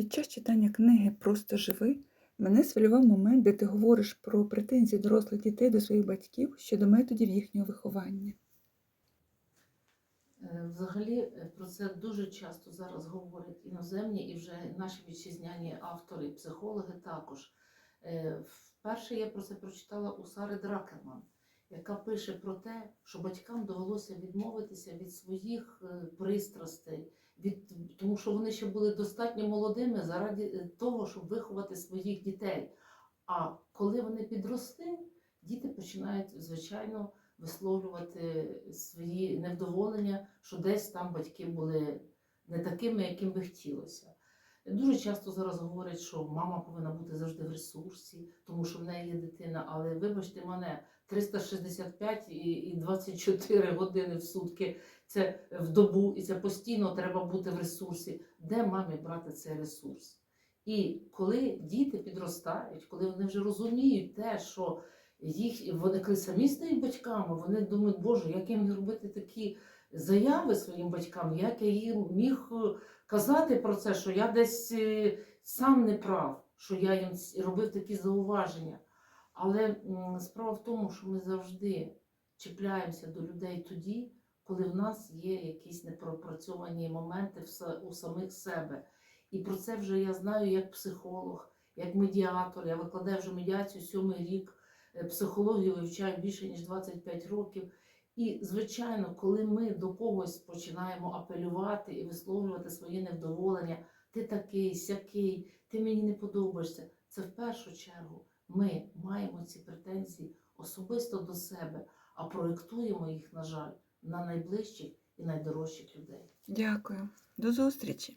Під час читання книги Просто живи мене свалював момент, де ти говориш про претензії дорослих дітей до своїх батьків щодо методів їхнього виховання. Е, Взагалі е, про це дуже часто зараз говорять іноземні і вже наші вітчизняні автори, психологи також. Е, Вперше я про це прочитала у Сари Дракерман, яка пише про те, що батькам довелося відмовитися від своїх е, пристрастей, від, тому що вони ще були достатньо молодими заради е, того, щоб виховати своїх дітей. А коли вони підросли, діти починають, звичайно, висловлювати свої невдоволення, що десь там батьки були не такими, яким би хотілося. Дуже часто зараз говорять, що мама повинна бути завжди в ресурсі, тому що в неї є дитина. Але вибачте мене, 365 і і 24 години в сутки це в добу, і це постійно треба бути в ресурсі. Де мамі брати цей ресурс? І коли діти підростають, коли вони вже розуміють те, що їх вони коли самі стають батьками, вони думають, Боже, як міг робити такі заяви своїм батькам, як я їм міг е, казати про це, що я десь е, сам не прав, що я їм робив такі зауваження. Але справа в тому, що ми завжди чіпляємося до людей тоді, коли в нас є якісь непропрацьовані моменти у самих себе. І про це вже я знаю як психолог, як медіатор. Я викладаю вже медіацію сьомий рік, е, психологію вивчаю більше ніж 25 років. І, звичайно, коли ми до когось починаємо апелювати і висловлювати своє невдоволення, ти такий, сякий, ти мені не подобаєшся. Це в першу чергу ми маємо ці претензії особисто до себе, а проєктуємо їх, на жаль, на найближчих і найдорожчих людей. Дякую. До зустрічі!